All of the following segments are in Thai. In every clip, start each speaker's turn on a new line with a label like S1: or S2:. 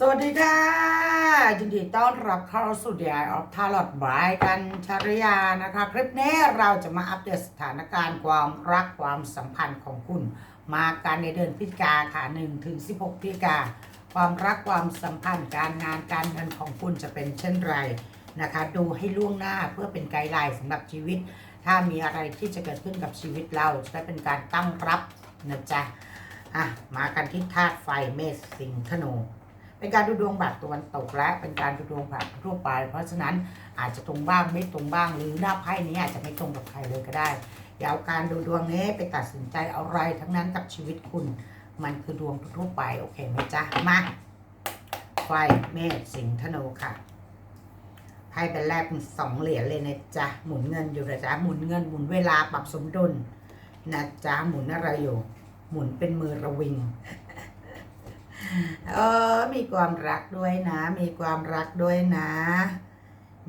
S1: สวัสดีค่ะ ยินดีต้อนรับเข้าสู่ The Eye of Tarot บายกันชริยานะคะ คลิปนี้เราจะมาอัปเดตสถานการณ์ความรักความสัมพันธ์ของคุณ มากันในเดือนพฤศจิกาค่ะ1ถึง16พฤศจิกา ความรักความสัมพันธ์การงานการเงินของคุณจะเป็นเช่นไรนะคะ ดูให้ล่วงหน้าเพื่อเป็นไกด์ไลน์สำหรับชีวิต ถ้ามีอะไรที่จะเกิดขึ้นกับชีวิตเราจะได้เป็นการตั้งรับนะจ๊ะอะมากันที่ธาตุไฟเมษสิงห์ธนู เป็นการดูดวงแบบตะวันตกและเป็นการดูดวงแบบทั่วไป เพราะฉะนั้นอาจจะตรงบ้างไม่ตรงบ้างหรือหน้าไพ่นี้อาจจะไม่ตรงกับใครเลยก็ได้อย่าเอาการดูดวงนี้ไปตัดสินใจอะไรทั้งนั้นกับชีวิตคุณ มันคือดวงทั่วไปโอเคไหมจ๊ะมาไฟเมษสิงห์ธนูค่ะไพ่เป็นแรกเป็นสองเหรียญเลยนะจ๊ะหมุนเงินอยู่นะจ๊ะหมุนเงินหมุนเวลาปรับสมดุลนะจ๊ะหมุนอะไรอยู่ หมุนเป็นมือระวิง เออมีความรักด้วยนะ มีความรักด้วยนะ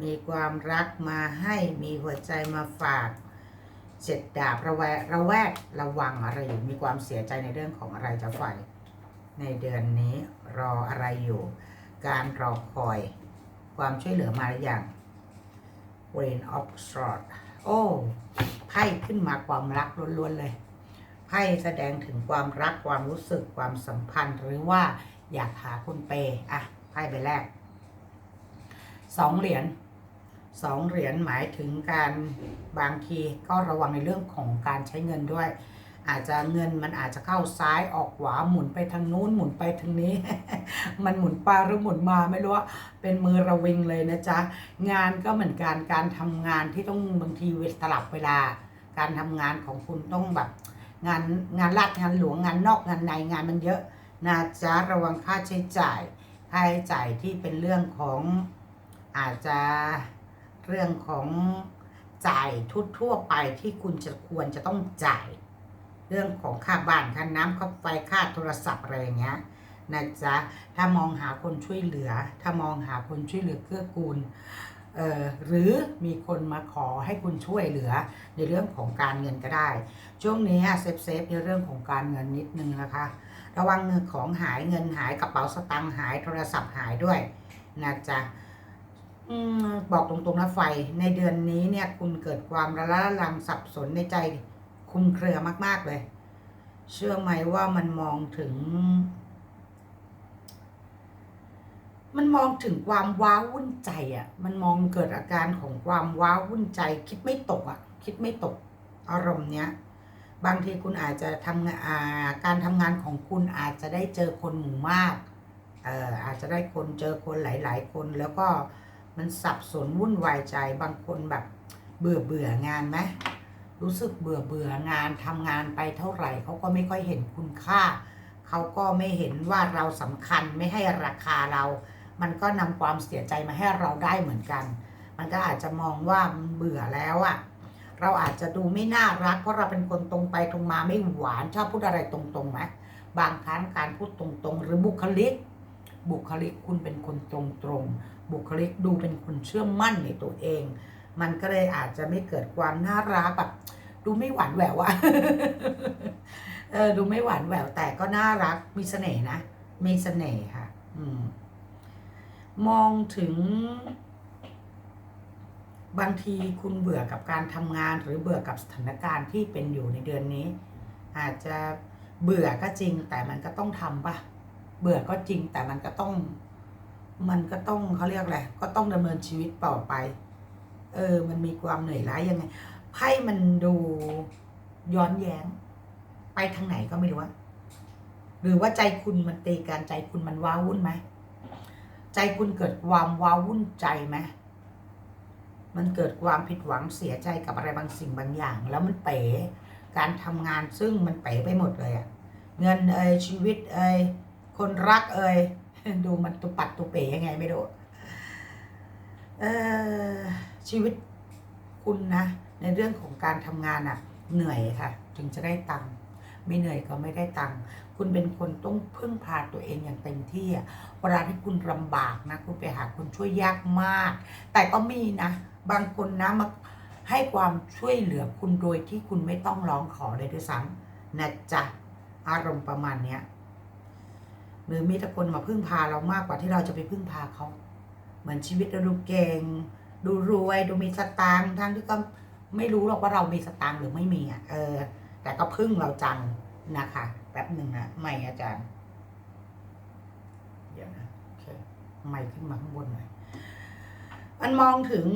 S1: มีความรักมาให้มีหัวใจมาฝากเจ็ดดาบระแวะระแวดระวังอะไรอยู่มีความเสียใจในเรื่องของอะไรจะฝ่ายในเดือนนี้รออะไรอยู่ การรอคอย ความช่วยเหลือมาหรือยัง Queen of Swords โอ้ไพ่ขึ้นมาความรักล้วนๆเลย ไพ่แสดงถึงความรักความรู้สึกความสัมพันธ์ หรือว่าอยากหาคนเปย์อะไพ่ใบแรกสองเหรียญสองเหรียญหมายถึงการบางทีก็ระวังในเรื่องของการใช้เงินด้วย อาจจะเงินมันอาจจะเข้าซ้ายออกขวาหมุนไปทางนู้นหมุนไปทางนี้ มันหมุนไปหรือหมุนมาไม่รู้ว่าเป็นมือระวิงเลยนะจ๊ะงานก็เหมือนการการทำงานที่ต้องบางทีเวลาสลับเวลา การทำงานของคุณต้องแบบ งานงานรัดงานหลวงงานนอกงานในงานมันเยอะนะจ๊ะระวังค่าใช้จ่ายค่าใช้จ่ายที่เป็นเรื่องของอาจจะเรื่องของจ่ายทุทั่วไปที่คุณจะควรจะต้องจ่าย เรื่องของค่าบ้านค่าน้ำค่าไฟค่าโทรศัพท์อะไรอย่างเงี้ยนะจ๊ะถ้ามองหาคนช่วยเหลือ ถ้ามองหาคนช่วยเหลือเกื้อกูล หรือมีคนมาขอให้คุณช่วยเหลือในเรื่องของการเงินก็ได้ ช่วงนี้เซฟเซฟในเรื่องของการเงินนิดนึงนะคะ ระวังเงินของหายเงินหายกระเป๋าสตางค์หายโทรศัพท์หายด้วยนะจ๊ะอบอกตรงๆนะไฟในเดือนนี้เนี่ยคุณเกิดความระละลังสับสนในใจคุมเครือมาก ๆเลย เชื่อไหมว่ามันมองถึง มันมองถึงความว้าวุ่นใจอะ่ะ มันมองเกิดอาการของความว้าวุ่นใจ คิดไม่ตกอะ่ะ คิดไม่ตกอารมณ์เนี้ย บางทีคุณอาจจะทำงานอ่าการทำงานของคุณอาจจะได้เจอคนหมู่มากเอ่ออาจจะได้คนเจอคนหลาย ๆ คนแล้วก็มันสับสนวุ่นวายใจ บางคนแบบเบื่อเบื่องานไหมรู้สึกเบื่อเบื่องานทำงานไปเท่าไหร่เขาก็ไม่ค่อยเห็นคุณค่า เขาก็ไม่เห็นว่าเราสำคัญไม่ให้ราคาเรา มันก็นำความเสียใจมาให้เราได้เหมือนกัน มันก็อาจจะมองว่าเบื่อแล้วอะเราอาจจะดูไม่น่ารักเพราะเราเป็นคนตรงไปตรงมาไม่หวานชอบพูดอะไรตรงๆไหมบางครั้งการพูดตรงๆ หรือบุคลิก บุคลิกคุณเป็นคนตรงๆ บุคลิกดูเป็นคนเชื่อมั่นในตัวเอง มันก็เลยอาจจะไม่เกิดความน่ารักแบบดูไม่หวานแหววอะเออดูไม่หวานแหววแต่ก็น่ารักมีเสน่ห์นะ มีเสน่ห์ค่ะ อืม มองถึง บางทีคุณเบื่อกับการทำงานหรือเบื่อกับสถานการณ์ที่เป็นอยู่ในเดือนนี้ อาจจะเบื่อก็จริงแต่มันก็ต้องทำปะเบื่อก็จริงแต่มันก็ต้อง มันก็ต้องเขาเรียกอะไรก็ต้องดำเนินชีวิตต่อไป เออ มันมีความเหนื่อยล้ายังไงไพ่มันดูย้อนแย้ง ไปทางไหนก็ไม่รู้ว่าหรือว่าใจคุณมันตีการใจคุณมันว้าวุ่นไหม ใจคุณเกิดความว้าวุ่นใจไหมมันเกิดความผิดหวังเสียใจกับอะไรบางสิ่งบางอย่าง แล้วมันเป๋การทำงานซึ่งมันเป๋ไปหมดเลยอะเงินเอยชีวิตเอยคนรักเอยดูมันตุปัดตุเป๋ยังไงไม่รู้เออชีวิตคุณนะ ในเรื่องของการทำงานอะเหนื่อยค่ะ ถึงจะได้ตังค์ไม่เหนื่อยก็ไม่ได้ตังค์ คุณเป็นคนต้องพึ่งพาตัวเองอย่างเต็มที่เวลาที่คุณลำบากนะ คุณไปหาคนช่วยยากมาก แต่ก็มีนะ บางคนนะมาให้ความช่วยเหลือคุณโดยที่คุณไม่ต้องร้องขอเลยด้วยซ้ำนะจ๊ะอารมณ์ประมาณเนี้ยหรือมีแต่คนมาพึ่งพาเรามากกว่าที่เราจะไปพึ่งพาเขา เหมือนชีวิตเราดูเก่ง ดูรวยดูมีสตางค์ทั้งที่ก็ไม่รู้หรอกว่าเรามีสตางค์หรือไม่มีอะเออ แต่ก็พึ่งเราจังนะคะ แป๊บหนึ่งนะไม่อาจารย์ เดี๋ยวนะโอเคไม่ขึ้นมาข้างบนหน่อยมันมองถึง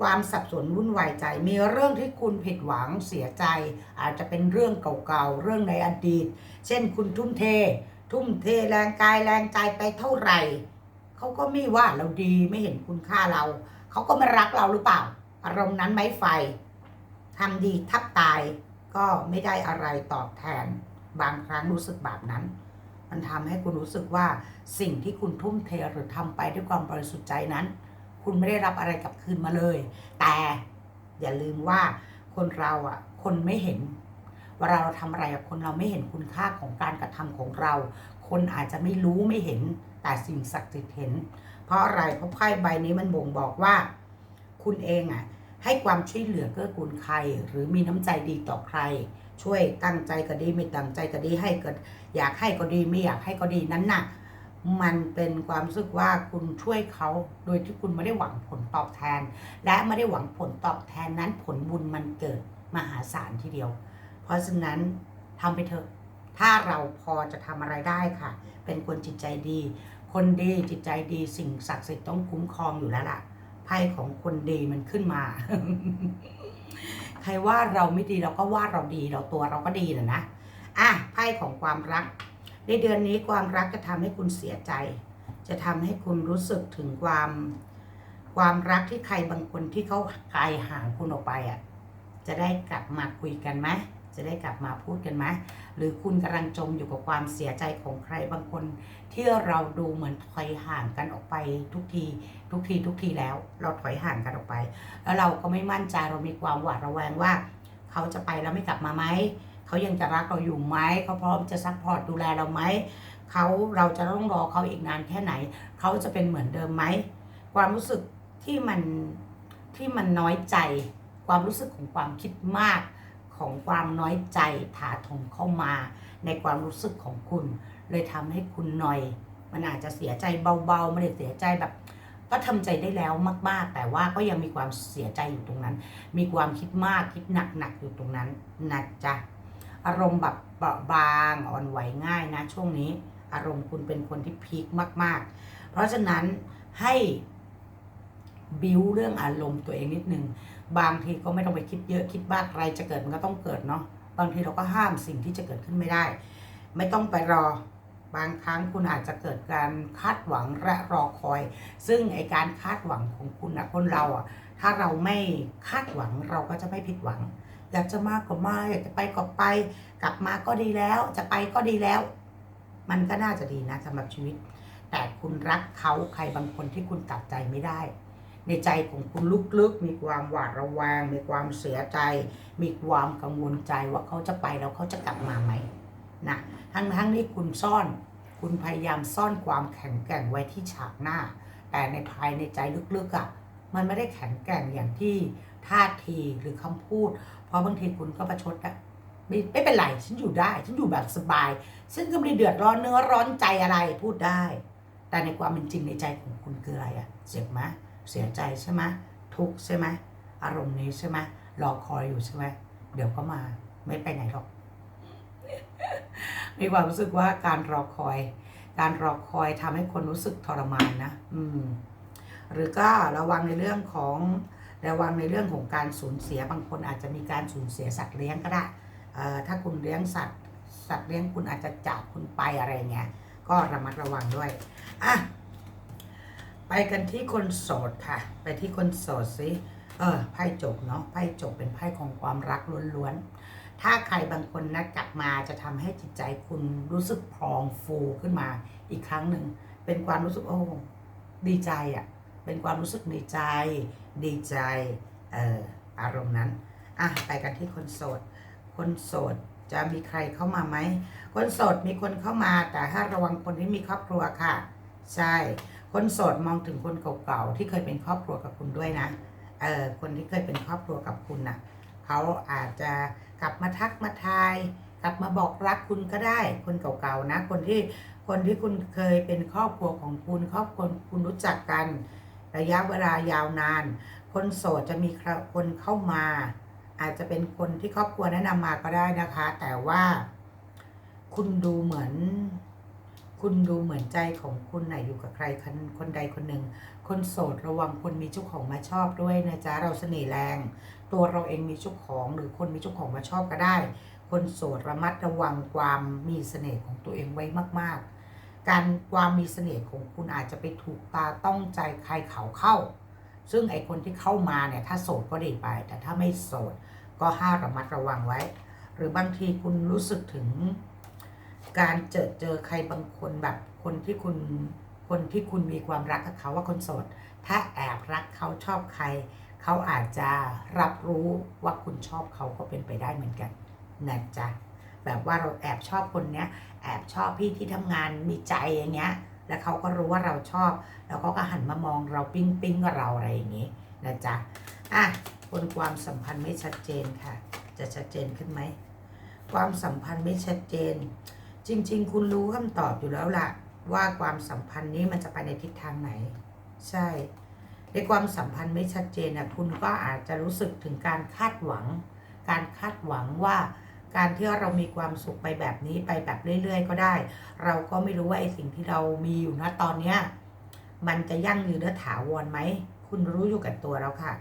S1: ความสับสนวุ่นวายใจ มีเรื่องที่คุณผิดหวังเสียใจ อาจจะเป็นเรื่องเก่าๆ เรื่องในอดีต เช่นคุณทุ่มเท ทุ่มเทแรงกายแรงใจไปเท่าไหร่เขาก็ไม่ว่าเราดีไม่เห็นคุณค่าเรา เขาก็ไม่รักเราหรือเปล่า อารมณ์นั้นไหมไฟทำดีทับตาย ก็ไม่ได้อะไรตอบแทน บางครั้งรู้สึกแบบนั้น มันทำให้คุณรู้สึกว่าสิ่งที่คุณทุ่มเทหรือทำไปด้วยความบริสุทธิ์ใจนั้น คุณไม่ได้รับอะไรกลับคืนมาเลย แต่อย่าลืมว่าคนเราอะ คนไม่เห็นเวลาเราทำอะไรกับคนเราไม่เห็นคุณค่าของการกระทำของเรา คนอาจจะไม่รู้ไม่เห็นแต่สิ่งศักดิ์สิทธิ์เห็น เพราะอะไรเพราะไพ่ใบนี้มันบ่งบอกว่า คุณเองอะ ให้ความช่วยเหลือเกื้อกูลใคร หรือมีน้ำใจดีต่อใคร ช่วยตั้งใจก็ดีไม่ตั้งใจก็ดีให้ก็อยากให้ก็ดีไม่อยากให้ก็ดีนั้นน่ะมันเป็นความรู้สึกว่าคุณช่วยเขาโดยที่คุณไม่ได้หวังผลตอบแทน และไม่ได้หวังผลตอบแทนนั้นผลบุญมันเกิดมหาศาลทีเดียว เพราะฉะนั้นทำไปเถอะ ถ้าเราพอจะทำอะไรได้ค่ะ เป็นคนจิตใจดี คนดีจิตใจดีสิ่งศักดิ์สิทธิ์ต้องคุ้มครองอยู่แล้วล่ะ ไพ่ของคนดีมันขึ้นมา ใครว่าเราไม่ดีเราก็ว่าเราดีเราตัวเราก็ดีแหละนะอะไพ่ของความรัก ในเดือนนี้ความรักจะทำให้คุณเสียใจ จะทำให้คุณรู้สึกถึงความ ความรักที่ใครบางคนที่เขาไกลห่างคุณออกไปอะ จะได้กลับมาคุยกันไหม จะได้กลับมาพูดกันไหมหรือคุณกำลังจมอยู่กับความเสียใจของใครบางคน ที่เราดูเหมือนถอยห่างกันออกไปทุกที ทุกทีทุกทีแล้ว เราถอยห่างกันออกไป แล้วเราก็ไม่มั่นใจเรามีความหวาดระแวงว่า เขาจะไปแล้วไม่กลับมาไหมเขายังจะรักเราอยู่ไหมเขาพร้อมจะซัพพอร์ตดูแลเราไหมเขาเราจะต้องรอเขาอีกนานแค่ไหน เขาจะเป็นเหมือนเดิมไหมความรู้สึกที่มันที่มันน้อยใจ ความรู้สึกของความคิดมาก ของความน้อยใจถาถมเข้ามาในความรู้สึกของคุณ เลยทำให้คุณหน่อย มันอาจจะเสียใจเบาๆไม่ได้เสียใจแบบ ก็ทำใจได้แล้วมาก ๆ แต่ว่าก็ยังมีความเสียใจอยู่ตรงนั้น มีความคิดมากคิดหนักๆอยู่ตรงนั้นนะจ๊ะอารมณ์แบบเบาบางอ่อนไหวง่ายนะ ช่วงนี้ อารมณ์คุณเป็นคนที่พีคมาก ๆ เพราะฉะนั้นให้ บิวเรื่องอารมณ์ตัวเองนิดนึง บางทีก็ไม่ต้องไปคิดเยอะคิดมากใครจะเกิดมันก็ต้องเกิดเนาะบางทีเราก็ห้ามสิ่งที่จะเกิดขึ้นไม่ได้ ไม่ต้องไปรอบางครั้งคุณอาจจะเกิดการคาดหวังและรอคอย ซึ่งไอการคาดหวังของคุณนะคนเราอะถ้าเราไม่คาดหวังเราก็จะไม่ผิดหวัง อยากจะมาก็มาอยากจะไปก็ไป กลับมาก็ดีแล้ว จะไปก็ดีแล้ว มันก็น่าจะดีนะสำหรับชีวิต แต่คุณรักเขาใครบางคนที่คุณตัดใจไม่ได้ ในใจของคุณลึกๆ มีความหวาดระแวง มีความเสียใจ มีความกังวลใจว่าเขาจะไปแล้วเขาจะกลับมาไหมนะทั้งทั้งๆที่คุณซ่อน คุณพยายามซ่อนความแข็งแกร่งไว้ที่ฉากหน้า แต่ในภายในใจลึกๆอะ่ะมันไม่ได้แข็งแกร่งอย่างที่ท่าทีหรือคำพูด เพราะบางทีคุณก็ประชดอะไม่ไม่เป็นไรฉันอยู่ได้ ฉันอยู่แบบสบายฉันก็ไม่ได้เดือดร้อนเนื้อร้อนใจอะไรพูดได้ แต่ในความเป็นจริงในใจของคุณคืออะไรอะเจ็บไหม เสียใจใช่ไหมทุกข์ใช่ไหมอารมณ์นี้ใช่ไหมรอคอยอยู่ใช่ไหมเดี๋ยวก็มาไม่ไปไหนหรอก มีความรู้สึกว่าการรอคอย การรอคอยทำให้คนรู้สึกทรมานนะอืม หรือก็ระวังในเรื่องของระวังในเรื่องของการสูญเสียบางคนอาจจะมีการสูญเสียสัตว์เลี้ยงก็ได้ถ้าคุณเลี้ยงสัตว์ สัตว์เลี้ยงคุณอาจจะจากคุณไปอะไรเงี้ยก็ระมัดระวังด้วยอะ ไปกันที่คนโสดค่ะ ไปที่คนโสดสิเออไพ่จบเนาะไพ่จบเป็นไพ่ของความรักล้วนๆ ถ้าใครบางคนนะกลับมาจะทำให้จิตใจคุณรู้สึกพองฟูขึ้นมาอีกครั้งหนึ่ง เป็นความรู้สึกโอ้ดีใจอะ่ะ เป็นความรู้สึกดีใจ ดีใจเอออารมณ์นั้นอะไปกันที่คนโสด คนโสดจะมีใครเข้ามาไหมคนโสดมีคนเข้ามาแต่ให้ระวังคนที่มีครอบครัวค่ะ ใช่ คนโสดมองถึงคนเก่าๆที่เคยเป็นครอบครัวกับคุณด้วยนะเออคนที่เคยเป็นครอบครัวกับคุณน่ะเขาอาจจะกลับมาทักมาทาย กลับมาบอกรักคุณก็ได้ คนเก่าๆนะ คนที่คนที่คุณเคยเป็นครอบครัวของคุณ ครอบครัวคุณรู้จักกัน ระยะเวลายาวนาน คนโสดจะมีคนเข้ามา อาจจะเป็นคนที่ครอบครัวแนะนำมาก็ได้นะคะ แต่ว่าคุณดูเหมือน คุณดูเหมือนใจของคุณไหนะอยู่กับใครคนคนใดคนหนึ่ง คนโสดระวังคนมีเจ้าของมาชอบด้วยนะจ๊ะเราเสน่ห์แรง ตัวเราเองมีเจ้าของหรือคนมีเจ้าของมาชอบก็ได้ คนโสดระมัดระวังความมีเสน่ห์ของตัวเองไว้มาก ๆ การความมีเสน่ห์ของคุณอาจจะไปถูกตาต้องใจใครเขาเข้า ซึ่งไอคนที่เข้ามาเนี่ยถ้าโสดก็ดีไป แต่ถ้าไม่โสดก็ห้าระมัดระวังไว้ หรือบางทีคุณรู้สึกถึง การเจอเจอใครบางคนแบบคนที่คุณคนที่คุณมีความรักกับเขาว่าคนโสด ถ้าแอบรักเขาชอบใคร เขาอาจจะรับรู้ว่าคุณชอบเขาก็เป็นไปได้เหมือนกันนะจ๊ะแบบว่าเราแอบชอบคนเนี้ย แอบชอบพี่ที่ทำงานมีใจอย่างเงี้ย แล้วเขาก็รู้ว่าเราชอบ แล้วเขาก็หันมามองเราปิ้งปิ้งกับเราอะไรอย่างงี้นะจ๊ะอะคนความสัมพันธ์ไม่ชัดเจนค่ะ จะชัดเจนขึ้นไหมความสัมพันธ์ไม่ชัดเจน จริง ๆ คุณรู้คำตอบอยู่แล้วล่ะ ว่าความสัมพันธ์นี้มันจะไปในทิศทางไหน ใช่ ในความสัมพันธ์ไม่ชัดเจนนะคุณก็อาจจะรู้สึกถึงการคาดหวัง การคาดหวังว่าการที่เรามีความสุขไปแบบนี้ไปแบบเรื่อย ๆ ก็ได้ เราก็ไม่รู้ว่าไอ้สิ่งที่เรามีอยู่ณตอนเนี้ยมันจะยั่งยืนและถาวรไหม คุณรู้อยู่กับตัวแล้วค่ะ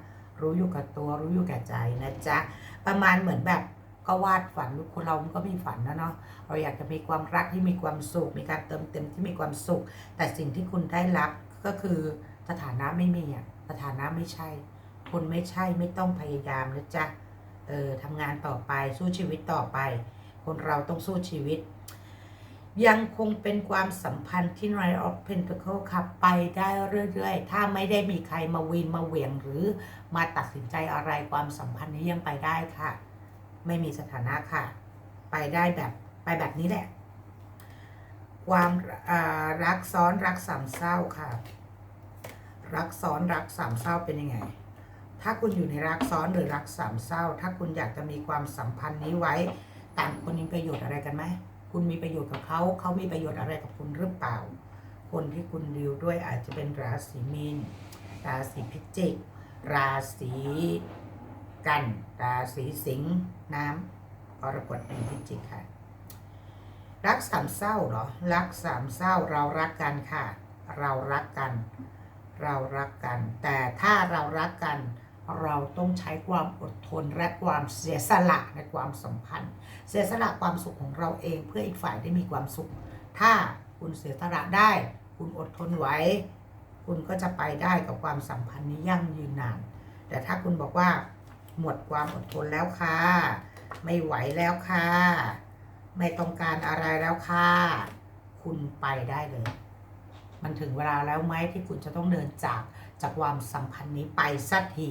S1: รู้อยู่กับตัว รู้อยู่กับใจนะจ๊ะ ประมาณเหมือนแบบ ก็วาดฝันคนเรามันก็มีฝันนะเนาะเราอยากจะมีความรักที่มีความสุข มีการเติมเต็มที่มีความสุข แต่สิ่งที่คุณได้รับก็คือสถานะไม่มีอะสถานะไม่ใช่คนไม่ใช่ไม่ต้องพยายามนะจ๊ะเออทำงานต่อไปสู้ชีวิตต่อไป คนเราต้องสู้ชีวิต ยังคงเป็นความสัมพันธ์ที่ Nine of Pentacle ค่ะไปได้เรื่อยๆ ถ้าไม่ได้มีใครมาวีนมาเหวี่ยงหรือมาตัดสินใจอะไรความสัมพันธ์นี้ยังไปได้ค่ะ ไม่มีสถานะค่ะ ไปได้แบบไปแบบนี้แหละ ความรักซ้อนรักสามเศร้าค่ะ รักซ้อนรักสามเศร้าเป็นยังไง ถ้าคุณอยู่ในรักซ้อนหรือรักสามเศร้า ถ้าคุณอยากจะมีความสัมพันธ์นี้ไว้ ต่างคนมีประโยชน์อะไรกันไหม คุณมีประโยชน์กับเขา เขามีประโยชน์อะไรกับคุณหรือเปล่า คนที่คุณดิวด้วยอาจจะเป็นราศีมีน ราศีพิจิก ราศี กันราศีสิงห์น้ำกรกฎเป็นพิจิกค่ะ รักสามเศร้าเหรอ รักสามเศร้าเรารักกันค่ะ เรารักกัน เรารักกัน แต่ถ้าเรารักกัน เราต้องใช้ความอดทนและความเสียสละในความสัมพันธ์ เสียสละความสุขของเราเองเพื่ออีกฝ่ายได้มีความสุข ถ้าคุณเสียสละได้ คุณอดทนไว้ คุณก็จะไปได้กับความสัมพันธ์นี้ยั่งยืนนาน แต่ถ้าคุณบอกว่า หมดความอดทนแล้วค่ะ ไม่ไหวแล้วค่ะ ไม่ต้องการอะไรแล้วค่ะ คุณไปได้เลย มันถึงเวลาแล้วไหมที่คุณจะต้องเดินจากจากความสัมพันธ์นี้ไปสักที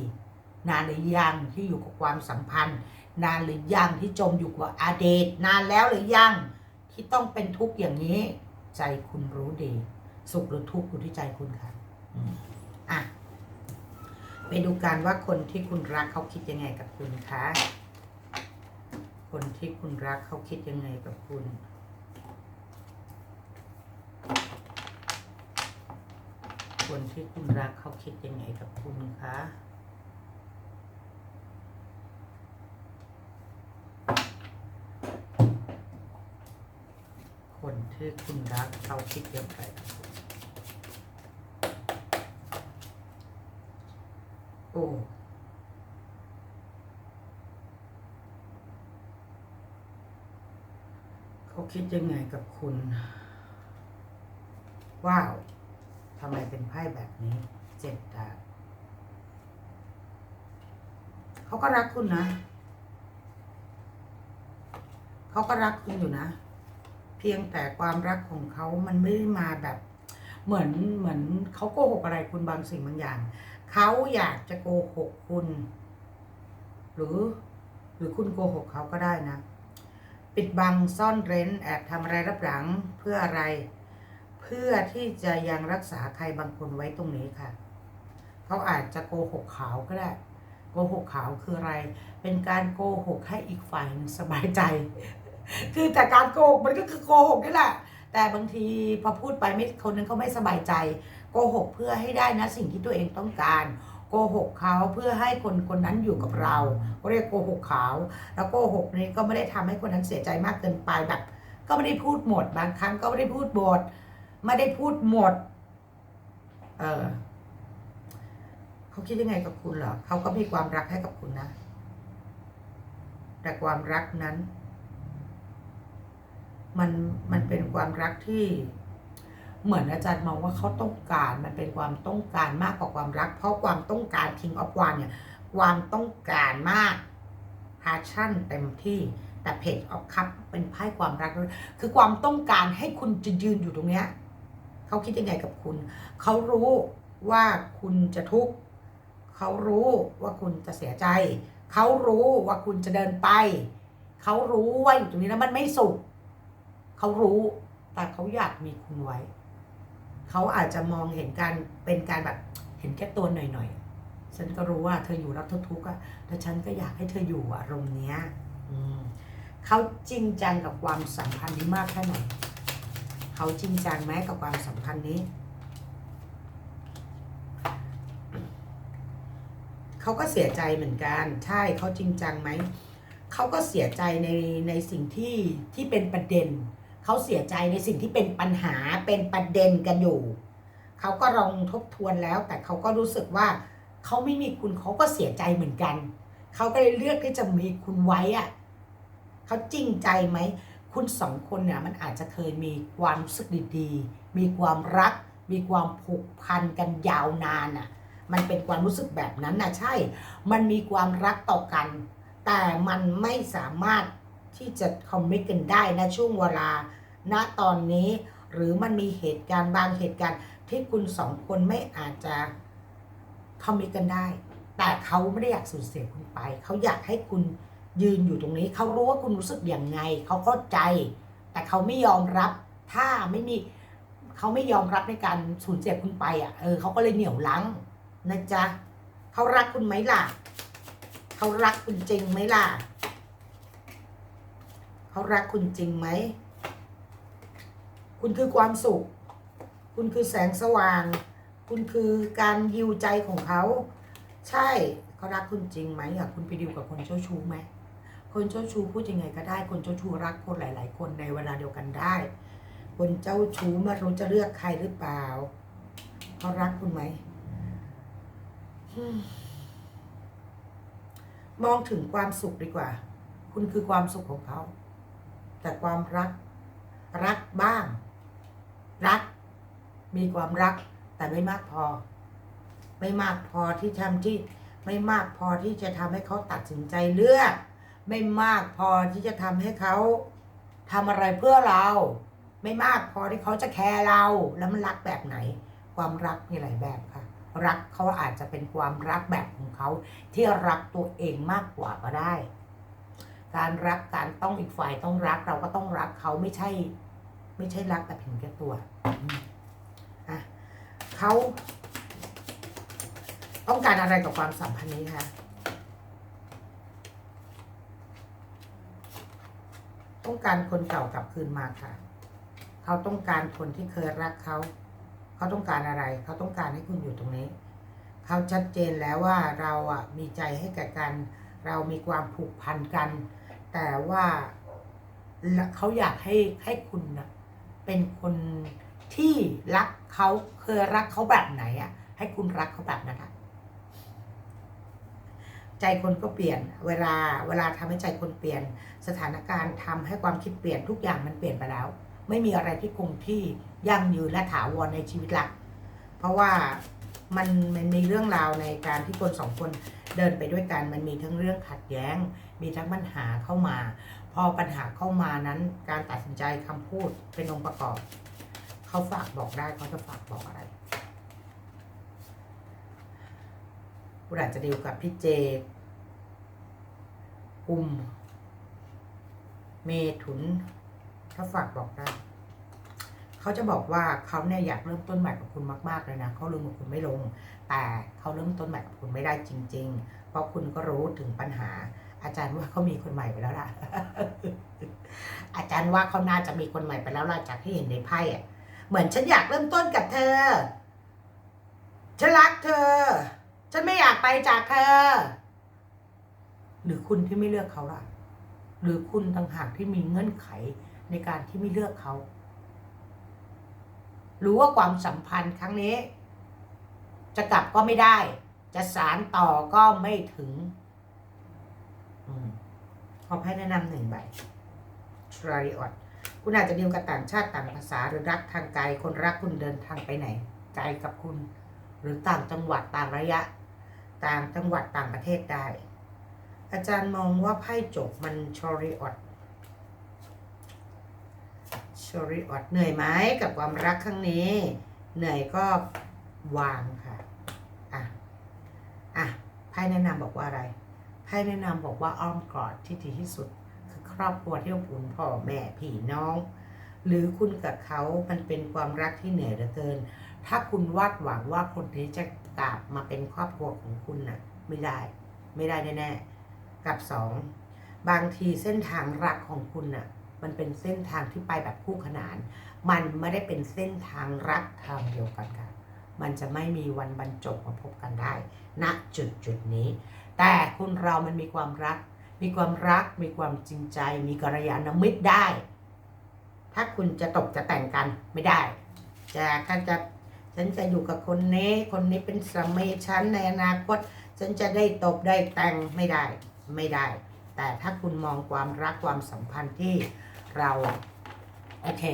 S1: นานหรือยังที่อยู่กับความสัมพันธ์ นานหรือยังที่จมอยู่กับอดีตนานแล้วหรือยังที่ต้องเป็นทุกข์อย่างนี้ ใจคุณรู้ดี สุขหรือทุกข์อยู่ที่ใจคุณค่ะอะ ไปดูกันว่าคนที่คุณรักเขาคิดยังไงกับคุณคะ คนที่คุณรักเขาคิดยังไงกับคุณคนที่คุณรักเขาคิดยังไงกับคุณคะ คนที่คุณรักเขาคิดย่างไรกับคุณ โอ้เขาคิดยังไงกับคุณ ว้าวทำไมเป็นไพ่แบบนี้เจ็ดดาบเขาก็รักคุณนะเขาก็รักคุณอยู่นะ เพียงแต่ความรักของเขามันไม่ได้มาแบบ เหมือนเหมือนเขาโกหกอะไรคุณบางสิ่งบางอย่าง เขาอยากจะโกหกคุณ หรือ หรือคุณโกหกเขาก็ได้นะ ปิดบังซ่อนเร้นแอบทำอะไรรับหลังเพื่ออะไร เพื่อที่จะยังรักษาใครบางคนไว้ตรงนี้ค่ะ เขาอาจจะโกหกเขาก็ได้โกหกเขาคืออะไร เป็นการโกหกให้อีกฝ่ายหนึ่งสบายใจ คือแต่การโกหกมันก็คือโกหกนี่แหละ แต่บางทีพอพูดไปไม่คนนั้นเขาไม่สบายใจ โกหกเพื่อให้ได้นะสิ่งที่ตัวเองต้องการโกหกเขาเพื่อให้คนคนนั้นอยู่กับเราเรียกโกหกเขาแล้วโกหกนี้ก็ไม่ได้ทำให้คนนั้นเสียใจมากเกินไปแบบก็ไม่ได้พูดหมดบางครั้งก็ไม่ได้พูดหมดไม่ได้พูดหมด เออเขาคิดยังไงกับคุณเหรอเขาก็มีความรักให้กับคุณนะ แต่ความรักนั้น มันมันเป็นความรักที่ เหมือนอาจารย์มองว่าเขาต้องการมันเป็นความต้องการมากกว่าความรัก เพราะความต้องการ King of One เนี่ยความต้องการมาก passion เต็มที่แต่ Page of Cup เป็นไพ่ความรัก คือความต้องการให้คุณจะยืนอยู่ตรงเนี้ยเขาคิดยังไงกับคุณ เขารู้ว่าคุณจะทุกข์เขารู้ว่าคุณจะเสียใจ เขารู้ว่าคุณจะเดินไป เขารู้ว่าอยู่ตรงนี้แล้วมันไม่สุข เขารู้แต่เขาอยากมีคุณไว้ เขาอาจจะมองเห็นการเป็นการแบบเห็นแค่ตัวหน่อยๆ ฉันก็รู้ว่าเธออยู่รับทุกข์อะแต่ฉันก็อยากให้เธออยู่อารมณ์เนี้ยเขาจริงจังกับความสัมพันธ์นี้มากแค่ไหนเขาจริงจังไหมกับความสัมพันธ์นี้ เขาก็เสียใจเหมือนกัน ใช่เขาจริงจังไหม เขาก็เสียใจในในสิ่งที่ที่เป็นประเด็น เขาเสียใจในสิ่งที่เป็นปัญหาเป็นประเด็นกันอยู่ เขาก็ลองทบทวนแล้ว แต่เขาก็รู้สึกว่าเขาไม่มีคุณเขาก็เสียใจเหมือนกัน เขาก็เลยเลือกที่จะมีคุณไว้อะเขาจริงใจไหม คุณสองคนเนี่ยมันอาจจะเคยมีความรู้สึกดีๆ มีความรัก มีความผูกพันกันยาวนานอะ มันเป็นความรู้สึกแบบนั้นนะใช่ มันมีความรักต่อกัน แต่มันไม่สามารถ ที่จะคอมมิตกันได้นะช่วงเวลาณตอนนี้ หรือมันมีเหตุการณ์บางเหตุการณ์ที่คุณสองคนไม่อาจจะคอมมิตกันได้ แต่เขาไม่ได้อยากสูญเสียคุณไป เขาอยากให้คุณยืนอยู่ตรงนี้ เขารู้ว่าคุณรู้สึกอย่างไง เขาเข้าใจ แต่เขาไม่ยอมรับ ถ้าไม่มีเขาไม่ยอมรับในการสูญเสียคุณไปอะ เออเขาก็เลยเหนี่ยวลังนะจ๊ะเขารักคุณไหมล่ะ เขารักคุณจริงไหมล่ะ เขารักคุณจริงไหม คุณคือความสุข คุณคือแสงสว่าง คุณคือการยิวใจของเขา ใช่เขารักคุณจริงไหมอะคุณไปดิวกับคนเจ้าชู้ไหม คนเจ้าชู้พูดยังไงก็ได้ คนเจ้าชู้รักคนหลาย ๆ คนในเวลาเดียวกันได้ คนเจ้าชู้ไม่รู้จะเลือกใครหรือเปล่าเขารักคุณไหมมองถึงความสุขดีกว่า คุณคือความสุขของเขา แต่ความรัก รักบ้าง รัก มีความรัก แต่ไม่มากพอ ไม่มากพอที่ทำที่ไม่มากพอที่จะทำให้เขาตัดสินใจเลือก ไม่มากพอที่จะทำให้เขาทำอะไรเพื่อเรา ไม่มากพอที่เขาจะแคร์เราแล้วมันรักแบบไหน ความรักมีหลายแบบค่ะ รักเขาอาจจะเป็นความรักแบบของเขา ที่รักตัวเองมากกว่าก็ได้ การรักการต้องอีกฝ่ายต้องรักเราก็ต้องรักเขาไม่ใช่ ไม่ใช่รักแต่เพียงแค่ตัวอะเขาต้องการอะไรกับความสัมพันธ์นี้คะต้องการคนเก่ากลับคืนมาค่ะ เขาต้องการคนที่เคยรักเขา เขาต้องการอะไร เขาต้องการให้คุณอยู่ตรงนี้ เขาชัดเจนแล้วว่าเราอะมีใจให้แก่กัน เรามีความผูกพันกัน แต่ว่าเขาอยากให้ให้คุณนะเป็นคนที่รักเขาเคยรักเขาแบบไหนอะ ให้คุณรักเขาแบบนั้นอะใจคนก็เปลี่ยน เวลาเวลาทำให้ใจคนเปลี่ยน สถานการณ์ทำให้ความคิดเปลี่ยนทุกอย่างมันเปลี่ยนไปแล้ว ไม่มีอะไรที่คงที่ยั่งยืนและถาวรในชีวิตละเพราะว่ามันมันมีเรื่องราวในการที่คนสองคน เดินไปด้วยกันมันมีทั้งเรื่องขัดแย้ง มีทั้งปัญหาเข้ามา พอปัญหาเข้ามานั้นการตัดสินใจคำพูดเป็นองค์ประกอบ เขาฝากบอกได้เขาจะฝากบอกอะไรคุณอาจจะดีลกับพี่เจกุม เมถุน ถ้าฝากบอกได้ เขาจะบอกว่าเขาเนี่ยอยากเริ่มต้นใหม่กับคุณมาก ๆเลยนะเขาลืมกับคุณไม่ลง แต่เขาเริ่มต้นใหม่กับคุณไม่ได้จริง ๆ เพราะคุณก็รู้ถึงปัญหา อาจารย์ว่าเขามีคนใหม่ไปแล้วล่ะ อาจารย์ว่าเขาน่าจะมีคนใหม่ไปแล้วล่ะจากที่เห็นในไพ่อะเหมือนฉันอยากเริ่มต้นกับเธอ ฉันรักเธอ ฉันไม่อยากไปจากเธอ หรือคุณที่ไม่เลือกเขาล่ะ หรือคุณต่างหากที่มีเงื่อนไขในการที่ไม่เลือกเขา รู้ว่าความสัมพันธ์ครั้งนี้ จะกลับก็ไม่ได้ จะสารต่อก็ไม่ถึงอขอให้แนะนำหนึ่งใบทร i ออดคุณอาจจะดีลกับต่างชาติต่างภาษาหรือรักทางไกลคนรักคุณเดินทางไปไหนไกลกับคุณ หรือต่างจังหวัดต่างระยะ ต่างจังหวัดต่างประเทศได้ อาจารย์มองว่าไพ่จบมันชอริออด ชอริออดเหนื่อยไหมกับความรักครั้งนี้ เหนื่อยก็วางค่ะ อะ อะไพ่แนะนำบอกว่าอะไรไพ่แนะนำบอกว่าอ้อมกอดที่ดีที่สุด คือครอบครัวที่อบอุ่นพ่อแม่พี่น้อง หรือคุณกับเขามันเป็นความรักที่เหนื่อยเหลือเกิน ถ้าคุณวาดหวังว่าคนนี้จะกลับมาเป็นครอบครัวของคุณน่ะ ไม่ได้ ไม่ได้แน่ๆกับสองบางทีเส้นทางรักของคุณน่ะ มันเป็นเส้นทางที่ไปแบบคู่ขนาน มันไม่ได้เป็นเส้นทางรักทางเดียวกันค่ะ มันจะไม่มีวันบรรจบมาพบกันได้ณจุดจุดนี้ แต่คุณเรามันมีความรัก มีความรัก มีความจริงใจ มีกัลยาณมิตรได้ ถ้าคุณจะตกจะแต่งกันไม่ได้ จะก็จะฉันจะอยู่กับคนนี้ คนนี้เป็นสามีฉันในอนาคต ฉันจะได้ตบได้แต่งไม่ได้ ไม่ได้ แต่ถ้าคุณมองความรักความสัมพันธ์ที่ เราโอเค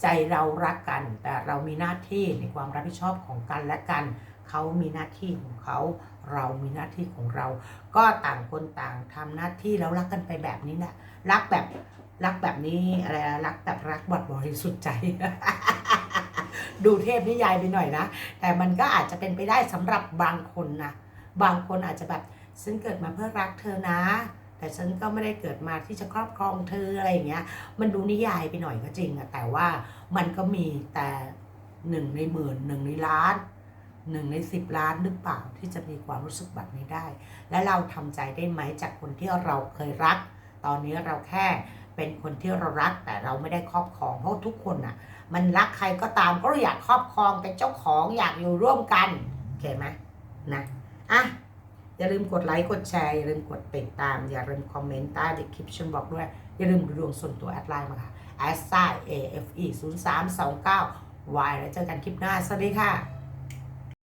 S1: ใจเรารักกัน แต่เรามีหน้าที่ในความรับผิดชอบของกันและกัน เขามีหน้าที่ของเขา เรามีหน้าที่ของเรา ก็ต่างคนต่างทำหน้าที่แล้วรักกันไปแบบนี้นะรักแบบรักแบบนี้อะไรรักแบบรักบดบริสุทธิ์ใจ ดูเทพนิยายไปหน่อยนะ แต่มันก็อาจจะเป็นไปได้สำหรับบางคนนะบางคนอาจจะแบบฉันเกิดมาเพื่อรักเธอนะ แต่ฉันก็ไม่ได้เกิดมาที่จะครอบครองเธออะไรอย่างเงี้ย มันดูนิยายไปหน่อยก็จริงอะแต่ว่ามันก็มีแต่หนึ่งในหมื่นหนึ่งในล้านหนึ่งในสิบล้านหรือเปล่าที่จะมีความรู้สึกแบบนี้ได้ และเราทำใจได้ไหมจากคนที่เราเคยรัก ตอนนี้เราแค่เป็นคนที่เรารักแต่เราไม่ได้ครอบครองเพราะทุกคนน่ะ มันรักใครก็ตามก็อยากครอบครองเป็นเจ้าของอยากอยู่ร่วมกันโอเคไหมนะอะ อย่าลืมกดไลค์กดแชร์อย่าลืมกดติดตาม อย่าลืมคอมเมนต์ใต้ดีคลิปฉันบอกด้วย อย่าลืมดูดวงส่วนตัวแอดไลน์มาค่ะ a s a a f e 0 3 2 9 y แล้วเจอกันคลิปหน้า สวัสดีค่ะ